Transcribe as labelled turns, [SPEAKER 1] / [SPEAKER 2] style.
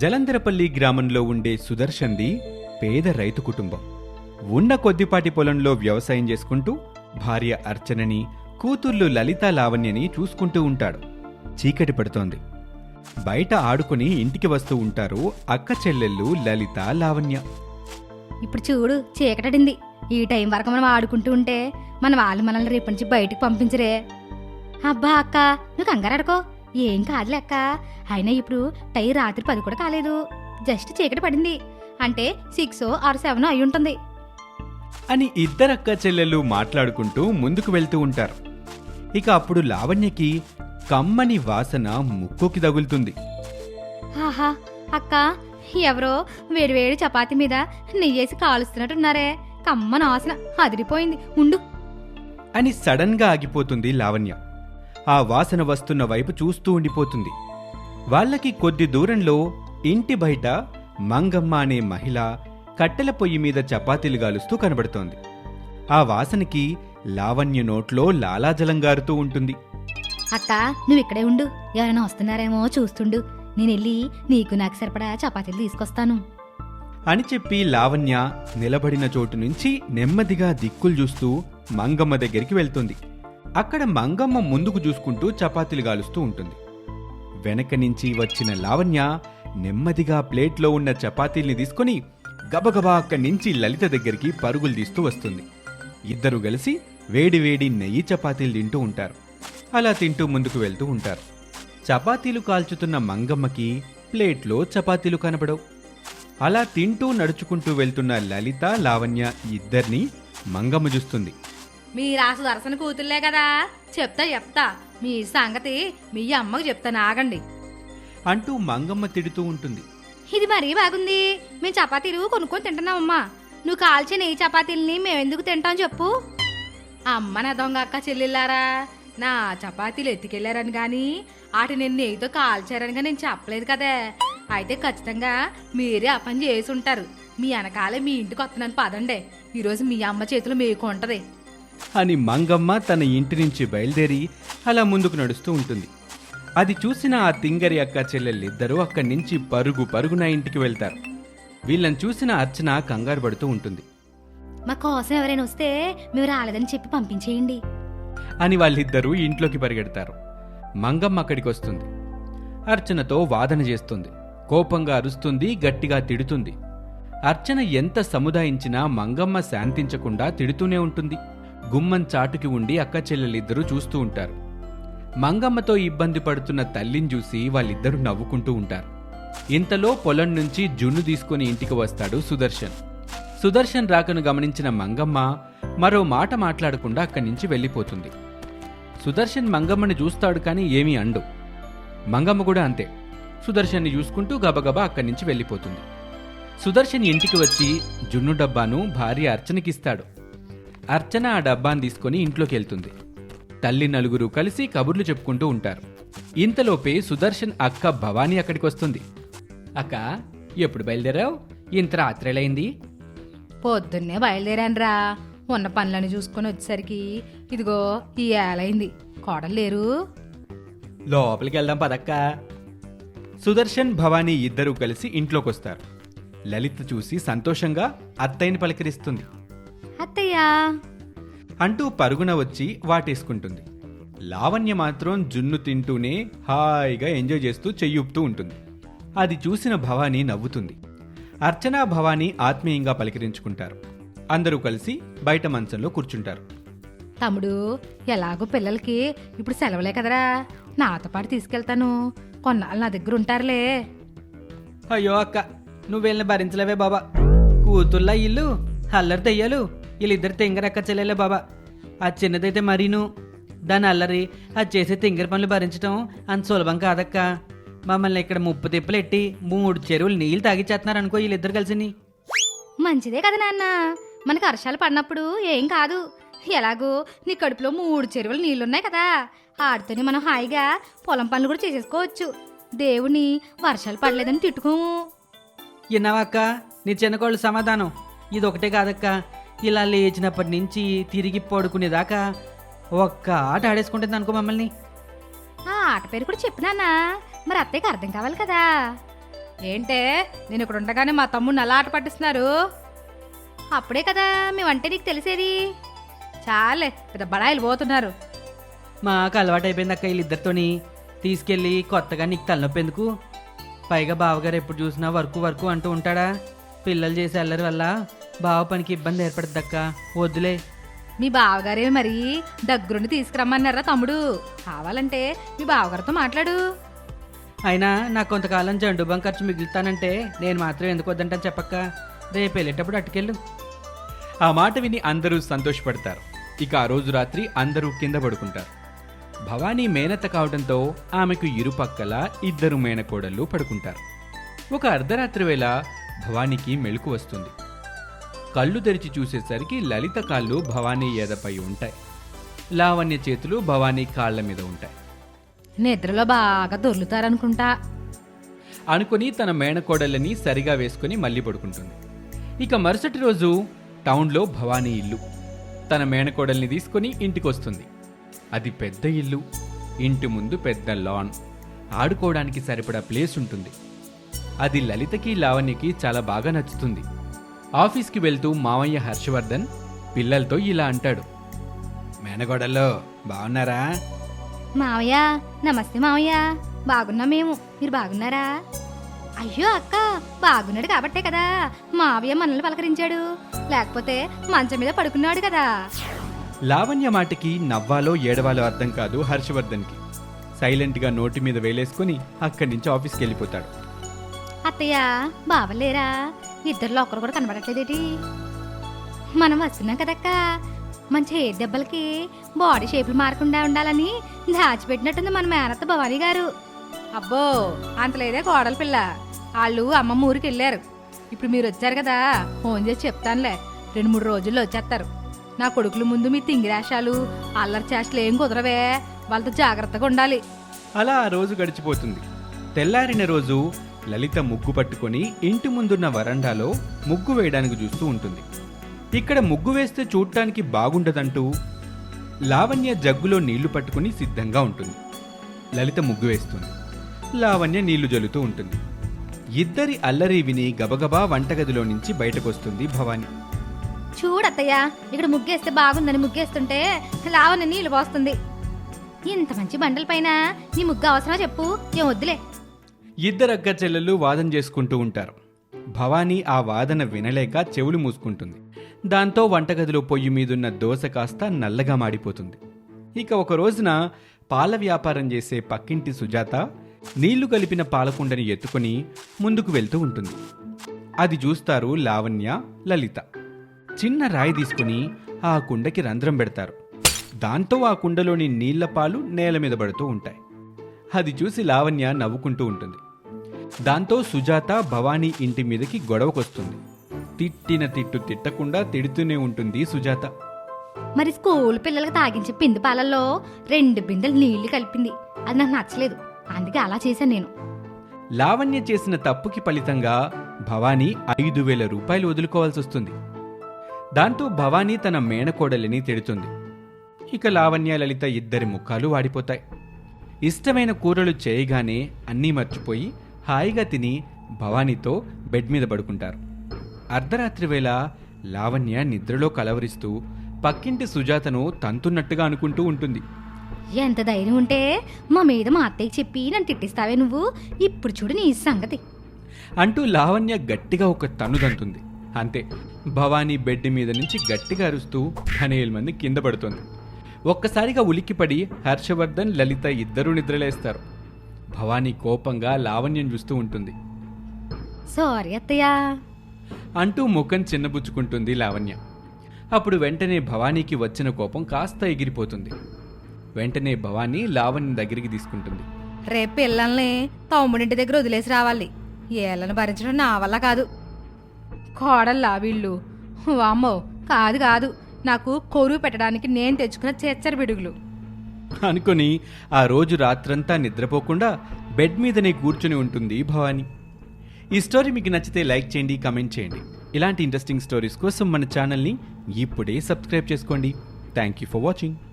[SPEAKER 1] జలంధరపల్లి గ్రామంలో ఉండే సుదర్శన్ది పేద రైతు కుటుంబం. ఉన్న కొద్దిపాటి పొలంలో వ్యవసాయం చేసుకుంటూ భార్య అర్చనని కూతుర్లు లలిత లావణ్యని చూసుకుంటూ ఉంటాడు. చీకటి పడుతోంది. బయట ఆడుకుని ఇంటికి వస్తూ ఉంటారు అక్క చెల్లెళ్ళు లలిత లావణ్య.
[SPEAKER 2] ఇప్పుడు చూడు చీకటడింది. ఈ టైం వరకు మనం ఆడుకుంటూ ఉంటే మన వాళ్ళు మనల్ని రేపు నుంచి బయటికి పంపించరే. అబ్బా అక్క నువ్వు కంగారు అడకో ఏం కాదులే అక్క. అయినా ఇప్పుడు టై రాత్రి పది కూడా కాలేదు. జస్ట్ చీకటి పడింది. అంటే సిక్స్ ఆర్ సెవెన్ అయి ఉంటుంది.
[SPEAKER 1] అని ఇద్దరక్క చెల్లెళ్ళు మాట్లాడుకుంటూ ముందుకు వెళ్తూ ఉంటారు. ఇక అప్పుడు లావణ్యకి కమ్మని వాసన ముక్కుకి తగులుతుంది.
[SPEAKER 2] ఆహా అక్క ఎవరో వేడివేడి చపాతీ మీద నెయ్యేసి కాలుస్తున్నట్టున్నారే. కమ్మన ఆసన అదిరిపోయింది. ఉండు.
[SPEAKER 1] అని సడన్గా ఆగిపోతుంది లావణ్య. ఆ వాసన వస్తున్న వైపు చూస్తూ ఉండిపోతుంది. వాళ్ళకి కొద్ది దూరంలో ఇంటి బయట మంగమ్మ అనే మహిళ కట్టెల పొయ్యి మీద చపాతీలు గాలుస్తూ కనబడుతోంది. ఆ వాసనకి లావణ్య నోట్లో లాలాజలం గారుతూ ఉంటుంది.
[SPEAKER 2] అక్క నువ్వు ఇక్కడే ఉండు. ఎవరైనా వస్తున్నారేమో చూస్తుండు. నేను వెళ్ళి నీకు నాకు సరిపడా చపాతీలు తీసుకొస్తాను.
[SPEAKER 1] అని చెప్పి లావణ్య నిలబడిన చోటు నుంచి నెమ్మదిగా దిక్కులు చూస్తూ మంగమ్మ దగ్గరికి వెళ్తుంది. అక్కడ మంగమ్మ ముందుకు చూసుకుంటూ చపాతీలు గాలుస్తూ ఉంటుంది. వెనక నుంచి వచ్చిన లావణ్య నెమ్మదిగా ప్లేట్లో ఉన్న చపాతీల్ని తీసుకొని గబగబా అక్కడి నుంచి లలిత దగ్గరికి పరుగులు తీస్తూ వస్తుంది. ఇద్దరు కలిసి వేడివేడి నెయ్యి చపాతీలు తింటూ ఉంటారు. అలా తింటూ ముందుకు వెళ్తూ ఉంటారు. చపాతీలు కాల్చుతున్న మంగమ్మకి ప్లేట్లో చపాతీలు కనబడవు అలా తింటూ నడుచుకుంటూ వెళ్తున్న లలిత లావణ్య ఇద్దరిని మంగమ్మ చూస్తుంది.
[SPEAKER 2] మీరు అసలు దర్శన కూతుర్లే కదా. చెప్తా చెప్తా. మీ సంగతి మీ అమ్మకు చెప్తాను ఆగండి.
[SPEAKER 1] అంటూ మంగమ్మ తిడుతూ ఉంటుంది.
[SPEAKER 2] ఇది మరీ బాగుంది. మేము చపాతీలు కొనుక్కొని తింటున్నామమ్మా. నువ్వు కాల్చిన ఈ చపాతీలని మేమెందుకు తింటాం చెప్పు. అమ్మ నా దొంగ అక్క చెల్లెళ్ళారా నా చపాతీలు ఎత్తుకెళ్ళారని గాని వాటి నేను నెయ్యితో కాల్చారని గాని నేను చెప్పలేదు కదే. అయితే ఖచ్చితంగా మీరే ఆ పని చేసి ఉంటారు. మీ వెనకాలే మీ ఇంటికి వస్తున్నాను పదండే. ఈరోజు మీ అమ్మ చేతిలో మీకు ఉంటది.
[SPEAKER 1] అని మంగమ్మ తన ఇంటి నుంచి బయలుదేరి అలా ముందుకు నడుస్తూ ఉంటుంది. అది చూసిన ఆ తింగరి అక్క చెల్లెళ్ళిద్దరూ అక్కడి నుంచి పరుగు పరుగున ఇంటికి వెళ్తారు. వీళ్ళని చూసిన అర్చన కంగారు పడుతూ ఉంటుంది.
[SPEAKER 2] మా కోసం ఎవరైనా వస్తే మేము రాలేదని చెప్పి పంపించేయండి.
[SPEAKER 1] అని వాళ్ళిద్దరూ ఇంట్లోకి పరిగెడతారు. మంగమ్మ అక్కడికి వస్తుంది. అర్చనతో వాదన చేస్తుంది. కోపంగా అరుస్తుంది గట్టిగా తిడుతుంది. అర్చన ఎంత సముదాయించినా మంగమ్మ శాంతించకుండా తిడుతూనే ఉంటుంది. గుమ్మం చాటుకి ఉండి అక్క చెల్లెలిద్దరూ చూస్తూ ఉంటారు. మంగమ్మతో ఇబ్బంది పడుతున్న తల్లిని చూసి వాళ్ళిద్దరూ నవ్వుకుంటూ ఉంటారు. ఇంతలో పొలం నుంచి జున్ను తీసుకుని ఇంటికి వస్తాడు సుదర్శన్. సుదర్శన్ రాకను గమనించిన మంగమ్మ మరో మాట మాట్లాడకుండా అక్కడి నుంచి వెళ్ళిపోతుంది. సుదర్శన్ మంగమ్మని చూస్తాడు కానీ ఏమీ అండు మంగమ్మ కూడా అంతే. సుదర్శన్ని చూసుకుంటూ గబగబా అక్కడి నుంచి వెళ్ళిపోతుంది. సుదర్శన్ ఇంటికి వచ్చి జున్ను డబ్బాను భార్య అర్చనకిస్తాడు. అర్చన ఆ డబ్బాను తీసుకొని ఇంట్లోకి వెళ్తుంది. తల్లి నలుగురు కలిసి కబుర్లు చెప్పుకుంటూ ఉంటారు. ఇంతలోపే సుదర్శన్ అక్క భవానీ అక్కడికి వస్తుంది. అక్క ఎప్పుడు బయలుదేరావు? ఇంత రాత్రేలైంది?
[SPEAKER 2] పొద్దున్నే బయలుదేరానురా. ఉన్న పనులను చూసుకొని వచ్చేసరికి ఇదిగో ఈ ఏలైంది. కోడలు లేరు.
[SPEAKER 1] లోపలికి వెళ్దాం పదక్క. సుదర్శన్ భవానీ ఇద్దరూ కలిసి ఇంట్లోకొస్తారు. లలిత చూసి సంతోషంగా అత్తయ్యని పలకరిస్తుంది.
[SPEAKER 2] అత్తయ్యా.
[SPEAKER 1] అంటూ పరుగున వచ్చి వాటేసుకుంటుంది. లావణ్య మాత్రం జున్ను తింటూనే హాయిగా ఎంజాయ్ చేస్తూ చెయ్యూపుతూ ఉంటుంది. అది చూసిన భవానీ నవ్వుతుంది. అర్చనా భవానీ ఆత్మీయంగా పలకరించుకుంటారు. అందరూ కలిసి బయట మంచంలో కూర్చుంటారు.
[SPEAKER 2] తమ్ముడు ఎలాగో పిల్లలకి ఇప్పుడు సెలవులే కదరా. నాతో పాటు తీసుకెళ్తాను. కొన్నాళ్ళు నా దగ్గర ఉంటారులే.
[SPEAKER 3] అయ్యో అక్క నువ్వు వెళ్ళిన భరించలేవే బాబా. కూతుళ్ళ ఇల్లు అల్లరి తెయ్యాలు వీళ్ళిద్దరు తింగరక్క చెల్లెలే బాబా. ఆ చిన్నదైతే మరీను. దాని అల్లరి అది చేసే తింగర పనులు భరించడం అంత సులభం కాదక్క. మమ్మల్ని ఇక్కడ ముప్పు తిప్పలు ఎట్టి మూడు చెరువులు నీళ్ళు తాగిచ్చేస్తున్నారు అనుకో వీళ్ళిద్దరు కలిసిని.
[SPEAKER 2] మంచిదే కదా నాన్న. మనకు వర్షాలు పడినప్పుడు ఏం కాదు. ఎలాగో నీ కడుపులో మూడు చెరువులు నీళ్ళున్నాయి కదా. ఆడితోనే మనం హాయిగా పొలం పనులు కూడా చేసేసుకోవచ్చు. దేవుని వర్షాలు పడలేదని తిట్టుకోము.
[SPEAKER 3] విన్నావా అక్క? నీ చిన్నకోళ్ళు సమాధానం. ఇది ఒకటే కాదక్క. ఇలా లేచినప్పటి నుంచి తిరిగి పడుకునేదాకా ఒక్క ఆట ఆడేసుకుంటుంది అనుకో మమ్మల్ని.
[SPEAKER 2] ఆ ఆట పేరు కూడా చెప్పినానా మరి అత్తయ్యకి అర్థం కావాలి కదా. ఏంటే నేను ఇక్కడ ఉండగానే మా తమ్ముడిని అలా ఆట పట్టిస్తున్నారు. అప్పుడే కదా మేమంటే నీకు తెలిసేది. చాలే పెద్ద బడాయిలు పోతున్నారు.
[SPEAKER 3] మాకు అలవాటు అయిపోయింది అక్క వీళ్ళిద్దరితోని. తీసుకెళ్ళి కొత్తగా నీకు తలనొప్పి ఎందుకు? పైగా బావగారు ఎప్పుడు చూసినా వర్క్ వర్క్ అంటూ ఉంటాడా? పిల్లలు చేసే అల్లరి వల్ల బావ పనికి ఇబ్బంది ఏర్పడుతుంది అక్క వద్దులే.
[SPEAKER 2] మీ బావగారే మరి దగ్గరుండి తీసుకురమ్మన్నారా తమ్ముడు? కావాలంటే మీ బావగారితో మాట్లాడు.
[SPEAKER 3] అయినా నాకు కొంతకాలం జండుబాం ఖర్చు మిగులుతానంటే నేను మాత్రం ఎందుకు వద్దంటాను చెప్పక్క. రేపు వెళ్ళేటప్పుడు అట్టుకెళ్ళు
[SPEAKER 1] ఆ మాట విని అందరూ సంతోషపడతారు. ఇక ఆ రోజు రాత్రి అందరూ కింద పడుకుంటారు. భవానీ మేనత కావడంతో ఆమెకు ఇరుపక్కల ఇద్దరు మేనకోడళ్ళు పడుకుంటారు. ఒక అర్ధరాత్రి వేళ భవానీకి మెలకు వస్తుంది. కళ్ళు తెరిచి చూసేసరికి లలిత కాళ్ళు భవానీ ఎదపై ఉంటాయి. లావణ్య చేతులు భవానీ కాళ్ళ మీద ఉంటాయి.
[SPEAKER 2] నిద్రలో బాగా దొర్లుతారనుకుంటా.
[SPEAKER 1] అనుకుని తన మేనకోడళ్ళని సరిగా వేసుకుని మళ్ళీ పడుకుంటుంది. ఇక మరుసటి రోజు టౌన్లో భవానీ ఇల్లు. తన మేనకోడల్ని తీసుకొని ఇంటికి వస్తుంది అది పెద్ద ఇల్లు. ఇంటి ముందు పెద్ద లాన్ ఆడుకోవడానికి సరిపడా ప్లేస్ ఉంటుంది. అది లలితకి లావణ్యకి చాలా బాగా నచ్చుతుంది. ఆఫీస్కి వెళ్తూ మామయ్య హర్షవర్ధన్ పిల్లలతో ఇలా అంటాడు. మేనకోడల్లో బాగున్నారా?
[SPEAKER 2] మావయ్య నమస్తే మావయ్య. బాగున్నా మేము. మీరు బాగున్నారా? అయ్యో అక్క బాగున్నాడు కాబట్టే కదా. మావయ్య మనల్ని పలకరించాడు. లేకపోతే మంచం మీద పడుకున్నాడు కదా.
[SPEAKER 1] లావణ్య మాటకి నవ్వాలో ఏడవాలో అర్థం కాదు హర్షవర్ధన్కి. సైలెంట్గా నోటి మీద వేలేసుకుని అక్కడి నుంచి ఆఫీస్కి వెళ్ళిపోతాడు.
[SPEAKER 2] అత్తయ్య బావలేరా? ఇద్దరిలో ఒక్కరు కూడా కనబడట్లేదేటి? మనం వస్తున్నాం కదక్క. మంచి హెయిర్ దెబ్బలకి బాడీ షేపులు మారకుండా ఉండాలని దాచిపెట్టినట్టుంది మన మేనత్త భవానీ గారు. అబ్బో అంతలేదే కోడల పిల్ల. వాళ్ళు అమ్మమ్మ ఊరికి వెళ్ళారు. ఇప్పుడు మీరు వచ్చారు కదా ఫోన్ చేసి చెప్తానులే. రెండు మూడు రోజుల్లో వచ్చేస్తారు. నా కొడుకుల ముందు మీ తింగిరాశాలు అల్లరి చేష్టలు ఏం కుదరవే. వాళ్ళతో జాగ్రత్తగా ఉండాలి.
[SPEAKER 1] అలా ఆ రోజు గడిచిపోతుంది. తెల్లారిన రోజు లలిత ముగ్గు పట్టుకొని ఇంటి ముందున్న వరండాలో ముగ్గు వేయడానికి చూస్తూ ఉంటుంది. ఇక్కడ ముగ్గు వేస్తే చూడటానికి బాగుండదంటూ లావణ్య జగ్గులో నీళ్ళు పట్టుకుని సిద్ధంగా ఉంటుంది. లలిత ముగ్గు వేస్తుంది. లావణ్య నీళ్ళు జల్లుతూ ఉంటుంది. ఇద్దరి అల్లరి విని గబగబా వంటగదిలో నుంచి బయటకొస్తుంది భవాని.
[SPEAKER 2] చూడత్తయ్య ఇక్కడ ముగ్గేస్తే బాగుందని ముగ్గేస్తుంటే లావణ్య నీళ్ళు పోస్తుంది. ఇంత మంచి బండల పైన నీ ముగ్గు అవసరమా చెప్పు? ఏం వద్దులే.
[SPEAKER 1] ఇద్దరు అక్క చెల్లెళ్ళు వాదన చేసుకుంటూ ఉంటారు. భవానీ ఆ వాదన వినలేక చెవులు మూసుకుంటుంది. దాంతో వంటగదిలో పొయ్యి మీదున్న దోశ కాస్త నల్లగా మాడిపోతుంది. ఇక ఒక రోజున పాల వ్యాపారం చేసే పక్కింటి సుజాత నీళ్ళు కలిపిన పాలకుండని ఎత్తుకొని ముందుకు వెళ్తూ ఉంటుంది. అది చూస్తారు లావణ్య లలిత. చిన్న రాయి తీసుకుని ఆ కుండకి రంధ్రం పెడతారు. దాంతో ఆ కుండలోని నీళ్ళ పాలు నేల మీద పడుతూ ఉంటాయి. అది చూసి లావణ్య నవ్వుకుంటూ ఉంటుంది. దాంతో సుజాత భవానీ ఇంటి మీదకి గొడవకొస్తుంది. తిట్టిన తిట్టు తిట్టకుండా తిడుతూనే ఉంటుంది సుజాత.
[SPEAKER 2] మరి స్కూల్ పిల్లలకు తాగించే పిండి పాలల్లో రెండు బిందెలు నీళ్ళు కలిపింది. అది నాకు నచ్చలేదు. అందుకే అలా చేశాను నేను.
[SPEAKER 1] లావణ్య చేసిన తప్పుకి ఫలితంగా భవానీ ఐదు వేల రూపాయలు వదులుకోవాల్సి వస్తుంది దాంతో భవానీ తన మేనకోడలిని తిడుతుంది. ఇక లావణ్య లలిత ఇద్దరి ముఖాలు వాడిపోతాయి. ఇష్టమైన కూరలు చేయగానే అన్నీ మర్చిపోయి హాయిగా తిని భవానీతో బెడ్ మీద పడుకుంటారు. అర్ధరాత్రి వేళ లావణ్య నిద్రలో కలవరిస్తూ పక్కింటి సుజాతను తంతున్నట్టుగా అనుకుంటూ ఉంటుంది.
[SPEAKER 2] ఎంత ధైర్యం ఉంటే మా మీద మా అత్తయ్యకి చెప్పి నన్ను తిట్టిస్తావే నువ్వు. ఇప్పుడు చూడు నీ సంగతి.
[SPEAKER 1] అంటూ లావణ్య గట్టిగా ఒక తన్నుదంతుంది అంతే భవానీ బెడ్ మీద నుంచి గట్టిగా అరుస్తూ పనేలు మంది కింద పడుతుంది. ఒక్కసారిగా ఉలిక్కిపడి హర్షవర్ధన్ లలిత ఇద్దరూ నిద్రలేస్తారు. భవానీ కోపంగా లావణ్యం చూస్తూ ఉంటుంది.
[SPEAKER 2] సారీ అత్తయ్య.
[SPEAKER 1] అంటూ ముఖం చిన్నబుచ్చుకుంటుంది లావణ్య. అప్పుడు వెంటనే భవానీకి వచ్చిన కోపం కాస్త ఎగిరిపోతుంది. వెంటనే భవానీ లావణ్య దగ్గరికి తీసుకుంటుంది.
[SPEAKER 2] రేపు పిల్లల్ని తమ్ముడింటి దగ్గర వదిలేసి రావాలి. ఏళ్ళను భరించడం నా వల్ల కాదు. కోడల్లా వీళ్ళు. వామ్మో కాదు కాదు. నాకు కొరువు పెట్టడానికి నేను తెచ్చుకున్న చేచ్చర బిడుగులు.
[SPEAKER 1] అనుకొని ఆ రోజు రాత్రంతా నిద్రపోకుండా బెడ్ మీదనే కూర్చుని ఉంటుంది భవానీ. ఈ స్టోరీ మీకు నచ్చితే లైక్ చేయండి కమెంట్ చేయండి. ఇలాంటి ఇంట్రెస్టింగ్ స్టోరీస్ కోసం మన ఛానల్ని ఇప్పుడే సబ్స్క్రైబ్ చేసుకోండి. Thank you for watching.